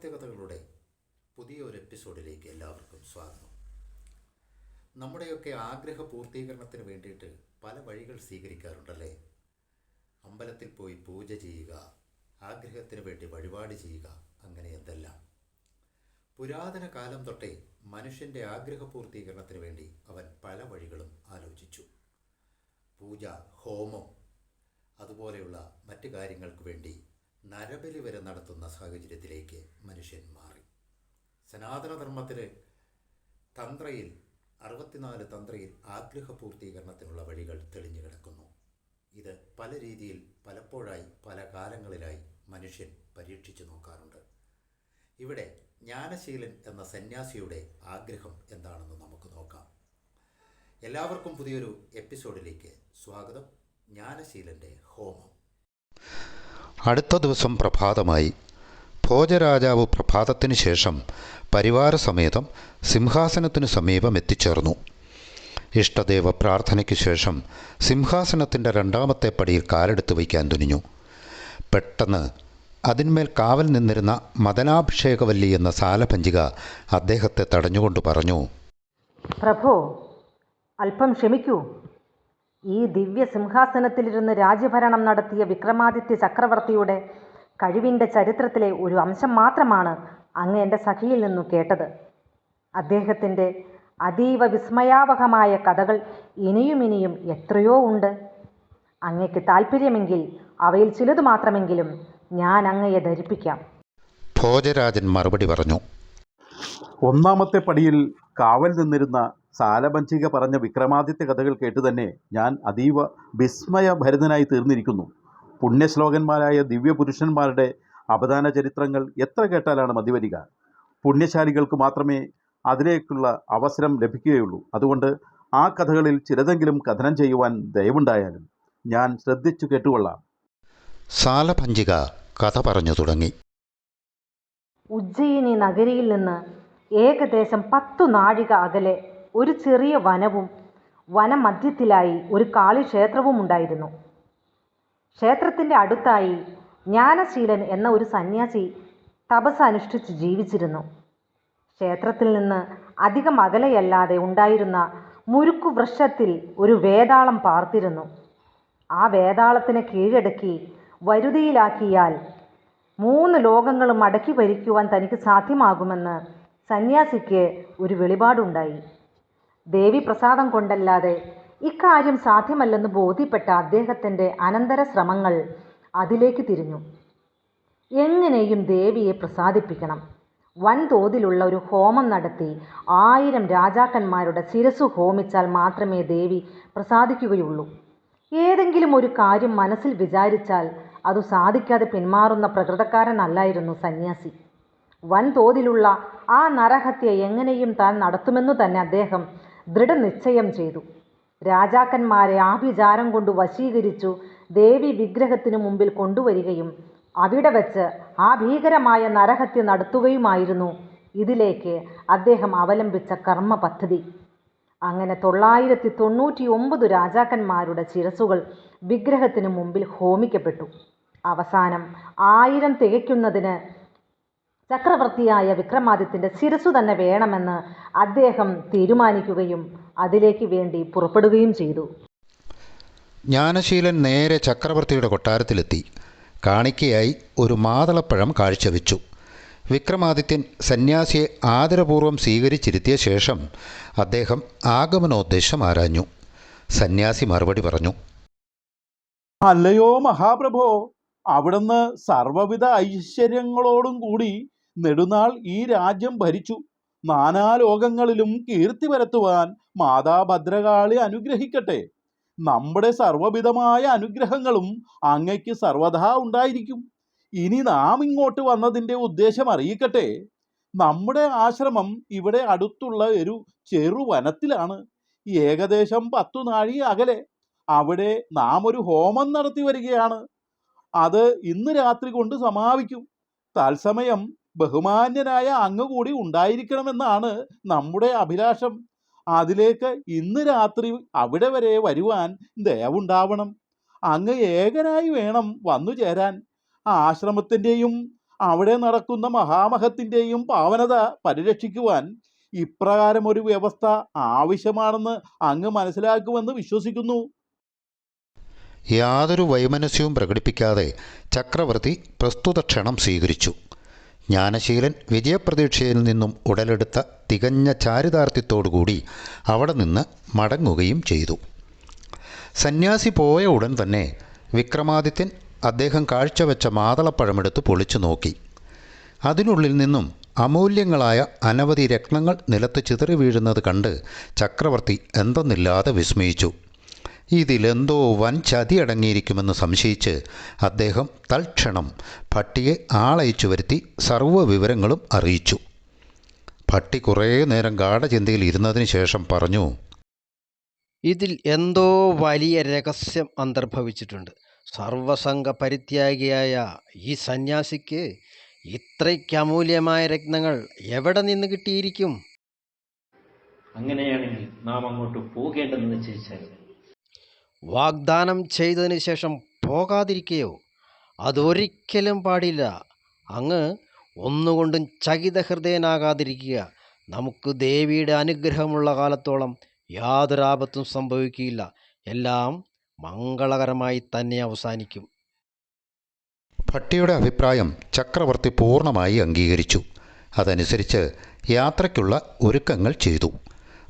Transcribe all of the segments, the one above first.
വിക്രമാദിത്യ കഥകളുടെ പുതിയ ഒരു എപ്പിസോഡിലേക്ക് എല്ലാവർക്കും സ്വാഗതം. നമ്മുടെയൊക്കെ ആഗ്രഹ പൂർത്തീകരണത്തിന് വേണ്ടിയിട്ട് പല വഴികൾ സ്വീകരിക്കാറുണ്ടല്ലേ? അമ്പലത്തിൽ പോയി പൂജ ചെയ്യുക ആഗ്രഹത്തിന് വേണ്ടി വഴിപാട് ചെയ്യുക അങ്ങനെ എന്തെല്ലാം? പുരാതന കാലം തൊട്ടേ മനുഷ്യന്റെ ആഗ്രഹ പൂർത്തീകരണത്തിന് വേണ്ടി അവൻ പല വഴികളും ആലോചിച്ചു. പൂജ ഹോമം അതുപോലെയുള്ള മറ്റു കാര്യങ്ങൾക്ക് വേണ്ടി നരബലി വരെ നടത്തുന്ന സാഹചര്യത്തിലേക്ക് മനുഷ്യൻ മാറി. സനാതനധർമ്മത്തിലെ തന്ത്രയിൽ അറുപത്തിനാല് തന്ത്രയിൽ ആഗ്രഹ പൂർത്തീകരണത്തിനുള്ള വഴികൾ തെളിഞ്ഞു കിടക്കുന്നു. ഇത് പല രീതിയിൽ പലപ്പോഴായി പല കാലങ്ങളിലായി മനുഷ്യൻ പരീക്ഷിച്ചു നോക്കാറുണ്ട്. ഇവിടെ ജ്ഞാനശീലൻ എന്ന സന്യാസിയുടെ ആഗ്രഹം എന്താണെന്ന് നമുക്ക് നോക്കാം. എല്ലാവർക്കും പുതിയൊരു എപ്പിസോഡിലേക്ക് സ്വാഗതം. ജ്ഞാനശീലന്റെ ഹോമം. അടുത്ത ദിവസം പ്രഭാതമായി ഭോജരാജാവ് പ്രഭാതത്തിന് ശേഷം പരിവാരസമേതം സിംഹാസനത്തിനു സമീപം എത്തിച്ചേർന്നു. ഇഷ്ടദേവ പ്രാർത്ഥനയ്ക്ക് ശേഷം സിംഹാസനത്തിന്റെ രണ്ടാമത്തെ പടിയിൽ കാലെടുത്ത് വയ്ക്കാൻ തുനിഞ്ഞു. പെട്ടെന്ന് അതിന്മേൽ കാവൽ നിന്നിരുന്ന മദനാഭിഷേകവല്ലി എന്ന സാലപഞ്ചിക അദ്ദേഹത്തെ തടഞ്ഞുകൊണ്ട് പറഞ്ഞു പ്രഭു അല്പം ക്ഷമിക്കൂ. ഈ ദിവ്യ സിംഹാസനത്തിലിരുന്ന് രാജ്യഭരണം നടത്തിയ വിക്രമാദിത്യ ചക്രവർത്തിയുടെ കഴിവിന്റെ ചരിത്രത്തിലെ ഒരു അംശം മാത്രമാണ് അങ്ങ് എന്റെ സഖിയിൽ നിന്നു കേട്ടത്. അദ്ദേഹത്തിന്റെ അതീവ വിസ്മയാവഹമായ കഥകൾ ഇനിയും ഇനിയും എത്രയോ ഉണ്ട്. അങ്ങയ്ക്ക് താല്പര്യമെങ്കിൽ അവയിൽ ചിലത് മാത്രമെങ്കിലും ഞാൻ അങ്ങയെ ധരിപ്പിക്കാം. ഭോജരാജൻ മറുപടി പറഞ്ഞു. ഒന്നാമത്തെ പടിയിൽ കാവൽ നിന്നിരുന്ന സാലപഞ്ചിക പറഞ്ഞ വിക്രമാദിത്യ കഥകൾ കേട്ട് തന്നെ ഞാൻ അതീവ വിസ്മയഭരിതനായി തീർന്നിരിക്കുന്നു. പുണ്യശ്ലോകന്മാരായ ദിവ്യപുരുഷന്മാരുടെ അപദാന ചരിത്രങ്ങൾ എത്ര കേട്ടാലാണ് മതിവരിക? പുണ്യശാലികൾക്ക് മാത്രമേ അതിലേക്കുള്ള അവസരം ലഭിക്കുകയുള്ളൂ. അതുകൊണ്ട് ആ കഥകളിൽ ചിലതെങ്കിലും കഥനം ചെയ്യുവാൻ ദയവുണ്ടായാലും ഞാൻ ശ്രദ്ധിച്ചു കേട്ടുകൊള്ളാം. സാലപഞ്ചിക കഥ പറഞ്ഞു തുടങ്ങി. ഉജ്ജയിനി നഗരിയിൽ നിന്ന് ഏകദേശം പത്തു നാഴിക അകലെ ഒരു ചെറിയ വനവും വനമധ്യത്തിലായി ഒരു കാളിക്ഷേത്രവും ഉണ്ടായിരുന്നു. ക്ഷേത്രത്തിന്റെ അടുത്തായി ജ്ഞാനശീലൻ എന്ന ഒരു സന്യാസി തപസ് അനുഷ്ഠിച്ച് ജീവിച്ചിരുന്നു. ക്ഷേത്രത്തിൽ നിന്ന് അധികം അകലെയല്ലാതെ ഉണ്ടായിരുന്ന മുരുക്കു വൃക്ഷത്തിൽ ഒരു വേതാളം പാർത്തിരുന്നു. ആ വേതാളത്തിനെ കീഴടക്കി വരുതിയിലാക്കിയാൽ മൂന്ന് ലോകങ്ങളും അടക്കി ഭരിക്കുവാൻ തനിക്ക് സാധ്യമാകുമെന്ന് സന്യാസിക്ക് ഒരു വെളിപാടുണ്ടായി. ദേവി പ്രസാദം കൊണ്ടല്ലാതെ ഇക്കാര്യം സാധ്യമല്ലെന്ന് ബോധ്യപ്പെട്ട അദ്ദേഹത്തിന്റെ അനന്തര ശ്രമങ്ങൾ അതിലേക്ക് തിരിഞ്ഞു. എങ്ങനെയും ദേവിയെ പ്രസാദിപ്പിക്കണം. വൻതോതിലുള്ള ഒരു ഹോമം നടത്തി ആയിരം രാജാക്കന്മാരുടെ ശിരസു ഹോമിച്ചാൽ മാത്രമേ ദേവി പ്രസാദിക്കുകയുള്ളൂ. ഏതെങ്കിലും ഒരു കാര്യം മനസ്സിൽ വിചാരിച്ചാൽ അത് സാധിക്കാതെ പിന്മാറുന്ന പ്രകൃതക്കാരനല്ലായിരുന്നു സന്യാസി. വൻതോതിലുള്ള ആ നരഹത്യ എങ്ങനെയും താൻ നടത്തുമെന്നു തന്നെ അദ്ദേഹം ദൃഢനിശ്ചയം ചെയ്തു. രാജാക്കന്മാരെ ആഭിചാരം കൊണ്ട് വശീകരിച്ചു ദേവി വിഗ്രഹത്തിനു മുമ്പിൽ കൊണ്ടുവരികയും അവിടെ വച്ച് ആ ഭീകരമായ നരഹത്യ നടത്തുകയുമായിരുന്നു ഇതിലേക്ക് അദ്ദേഹം അവലംബിച്ച കർമ്മ പദ്ധതി അങ്ങനെ തൊള്ളായിരത്തി തൊണ്ണൂറ്റി ഒമ്പത് രാജാക്കന്മാരുടെ ശിരസുകൾ വിഗ്രഹത്തിന് മുമ്പിൽ ഹോമിക്കപ്പെട്ടു. അവസാനം ആയിരം തികയ്ക്കുന്നതിന് ചക്രവർത്തിയായ വിക്രമാദിത്യന്റെ ശിരസു തന്നെ വേണമെന്ന് അദ്ദേഹം തീരുമാനിക്കുകയും അതിലേക്ക് വേണ്ടി പുറപ്പെടുകയും ചെയ്തു. ജ്ഞാനശീലൻ നേരെ ചക്രവർത്തിയുടെ കൊട്ടാരത്തിലെത്തി. കാണിക്കയായി ഒരു മാതളപ്പഴം കാഴ്ചവെച്ചു. വിക്രമാദിത്യൻ സന്യാസിയെ ആദരപൂർവം സ്വീകരിച്ചിരുത്തിയ ശേഷം അദ്ദേഹം ആഗമനോദ്ദേശം ആരാഞ്ഞു. സന്യാസി മറുപടി പറഞ്ഞു. അല്ലയോ മഹാപ്രഭോ അവിടുന്ന് സർവവിധ ഐശ്വര്യങ്ങളോടും കൂടി നെടുനാൾ ഈ രാജ്യം ഭരിച്ചു. നാനാലോകങ്ങളിലും കീർത്തി പരത്തുവാൻ മാതാ ഭദ്രകാളി അനുഗ്രഹിക്കട്ടെ. നമ്മുടെ സർവവിധമായ അനുഗ്രഹങ്ങളും അങ്ങയ്ക്ക് സർവദാ ഉണ്ടായിരിക്കും. ഇനി നാം ഇങ്ങോട്ട് വന്നതിന്റെ ഉദ്ദേശം അറിയിക്കട്ടെ. നമ്മുടെ ആശ്രമം ഇവിടെ അടുത്തുള്ള ഒരു ചെറുവനത്തിലാണ് ഏകദേശം പത്തു നാഴി അകലെ. അവിടെ നാം ഒരു ഹോമം നടത്തി വരികയാണ്. അത് ഇന്ന് രാത്രി കൊണ്ട് സമാപിക്കും. തത്സമയം ബഹുമാന്യനായ അങ്ങ് കൂടി ഉണ്ടായിരിക്കണമെന്നാണ് നമ്മുടെ അഭിലാഷം. അതിലേക്ക് ഇന്ന് രാത്രി അവിടെ വരെ വരുവാൻ ദയവുണ്ടാവണം. അങ്ങ് ഏകനായി വേണം വന്നു ചേരാൻ ആശ്രമത്തിന്റെയും അവിടെ നടക്കുന്ന മഹാമഹത്തിന്റെയും പാവനത പരിരക്ഷിക്കുവാൻ ഇപ്രകാരം ഒരു വ്യവസ്ഥ ആവശ്യമാണെന്ന് അങ്ങ് മനസ്സിലാക്കുമെന്ന് വിശ്വസിക്കുന്നു. യാതൊരു വൈമനസ്യവും പ്രകടിപ്പിക്കാതെ ചക്രവർത്തി പ്രസ്തുത ക്ഷണം സ്വീകരിച്ചു. ജ്ഞാനശീലൻ വിജയപ്രതീക്ഷയിൽ നിന്നും ഉടലെടുത്ത തികഞ്ഞ ചാരിതാർത്ഥ്യത്തോടുകൂടി അവിടെ നിന്ന് മടങ്ങുകയും ചെയ്തു. സന്യാസി പോയ ഉടൻ തന്നെ വിക്രമാദിത്യൻ അദ്ദേഹം കാഴ്ചവെച്ച മാതളപ്പഴമെടുത്ത് പൊളിച്ചു നോക്കി. അതിനുള്ളിൽ നിന്നും അമൂല്യങ്ങളായ അനവധി രത്നങ്ങൾ നിലത്ത് ചിതറി വീഴുന്നത് കണ്ട് ചക്രവർത്തി എന്തെന്നില്ലാതെ വിസ്മയിച്ചു. ഇതിലെന്തോ വൻ ചതി അടങ്ങിയിരിക്കുമെന്ന് സംശയിച്ച് അദ്ദേഹം തൽക്ഷണം ഭട്ടിയെ ആളയച്ചു വരുത്തി സർവ വിവരങ്ങളും അറിയിച്ചു. ഭട്ടി കുറേ നേരം ഗാഠചിന്തയിൽ ഇരുന്നതിന് ശേഷം പറഞ്ഞു ഇതിൽ എന്തോ വലിയ രഹസ്യം അന്തർഭവിച്ചിട്ടുണ്ട്. സർവസംഘ പരിത്യാഗിയായ ഈ സന്യാസിക്ക് ഇത്രയ്ക്ക് അമൂല്യമായ രത്നങ്ങൾ എവിടെ നിന്ന് കിട്ടിയിരിക്കും? അങ്ങനെയാണെങ്കിൽ നാം അങ്ങോട്ട് പോകേണ്ടെന്ന് നിശ്ചയിച്ചാൽ വാഗ്ദാനം ചെയ്തതിന് ശേഷം പോകാതിരിക്കയോ? അതൊരിക്കലും പാടില്ല. അങ്ങ് ഒന്നുകൊണ്ടും ചകിത ഹൃദയനാകാതിരിക്കുക നമുക്ക് ദേവിയുടെ അനുഗ്രഹമുള്ള കാലത്തോളം യാതൊരാപത്തും സംഭവിക്കുകയില്ല. എല്ലാം മംഗളകരമായി തന്നെ അവസാനിക്കും. ഭട്ടിയുടെ അഭിപ്രായം ചക്രവർത്തി പൂർണമായി അംഗീകരിച്ചു. അതനുസരിച്ച് യാത്രയ്ക്കുള്ള ഒരുക്കങ്ങൾ ചെയ്തു.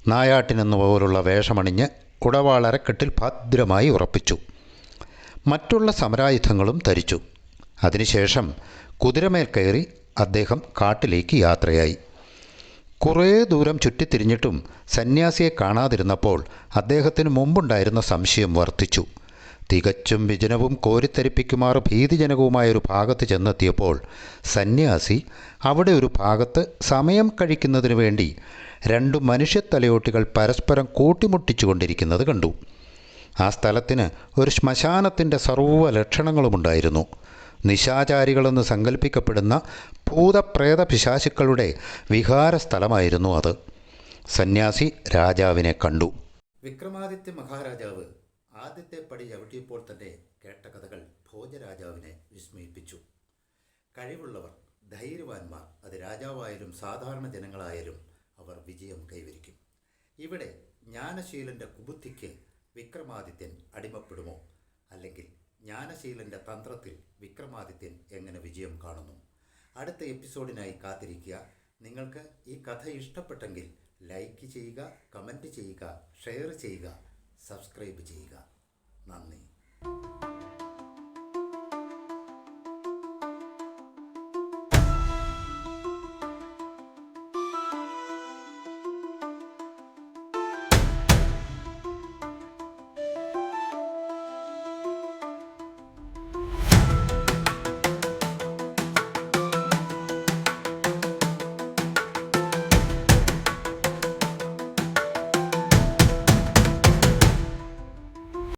നായാട്ടിനെന്ന പോലുള്ള വേഷമണിഞ്ഞ് കുടവാളരക്കെട്ടിൽ ഭദ്രമായി ഉറപ്പിച്ചു. മറ്റുള്ള സമരായുധങ്ങളും ധരിച്ചു. അതിനുശേഷം കുതിരമേൽ കയറി അദ്ദേഹം കാട്ടിലേക്ക് യാത്രയായി. കുറേ ദൂരം ചുറ്റിത്തിരിഞ്ഞിട്ടും സന്യാസിയെ കാണാതിരുന്നപ്പോൾ അദ്ദേഹത്തിന് മുമ്പുണ്ടായിരുന്ന സംശയം വർദ്ധിച്ചു. തികച്ചും വിജനവും കോരിത്തരിപ്പിക്കുമാർ ഭീതിജനകവുമായൊരു ഭാഗത്ത് ചെന്നെത്തിയപ്പോൾ സന്യാസി അവിടെ ഒരു ഭാഗത്ത് സമയം കഴിക്കുന്നതിനു വേണ്ടി രണ്ടു മനുഷ്യത്തലയോട്ടികൾ പരസ്പരം കൂട്ടിമുട്ടിച്ചുകൊണ്ടിരിക്കുന്നത് കണ്ടു. ആ സ്ഥലത്തിന് ഒരു ശ്മശാനത്തിന്റെ സർവ ലക്ഷണങ്ങളുമുണ്ടായിരുന്നു നിശാചാരികളെന്ന് സങ്കല്പിക്കപ്പെടുന്ന ഭൂതപ്രേത പിശാശുക്കളുടെ വിഹാരസ്ഥലമായിരുന്നു അത്. സന്യാസി രാജാവിനെ കണ്ടു. വിക്രമാദിത്യ മഹാരാജാവ് ആദ്യത്തെ പടി ചവിട്ടിയപ്പോൾ തന്നെ കേട്ട കഥകൾ ഭോജരാജാവിനെ വിസ്മയിപ്പിച്ചു. കഴിവുള്ളവർ ധൈര്യവാന്മാർ അത് രാജാവായാലും സാധാരണ ജനങ്ങളായാലും അവർ വിജയം കൈവരിക്കും. ഇവിടെ ജ്ഞാനശീലന്റെ കുബുദ്ധിക്ക് വിക്രമാദിത്യൻ അടിമപ്പെടുമോ? അല്ലെങ്കിൽ ജ്ഞാനശീലന്റെ തന്ത്രത്തിൽ വിക്രമാദിത്യൻ എങ്ങനെ വിജയം കാണുന്നു? അടുത്ത എപ്പിസോഡിനായി കാത്തിരിക്കുക. നിങ്ങൾക്ക് ഈ കഥ ഇഷ്ടപ്പെട്ടെങ്കിൽ ലൈക്ക് ചെയ്യുക കമന്റ് ചെയ്യുക ഷെയർ ചെയ്യുക സബ്സ്ക്രൈബ് ചെയ്യുക. നന്ദി.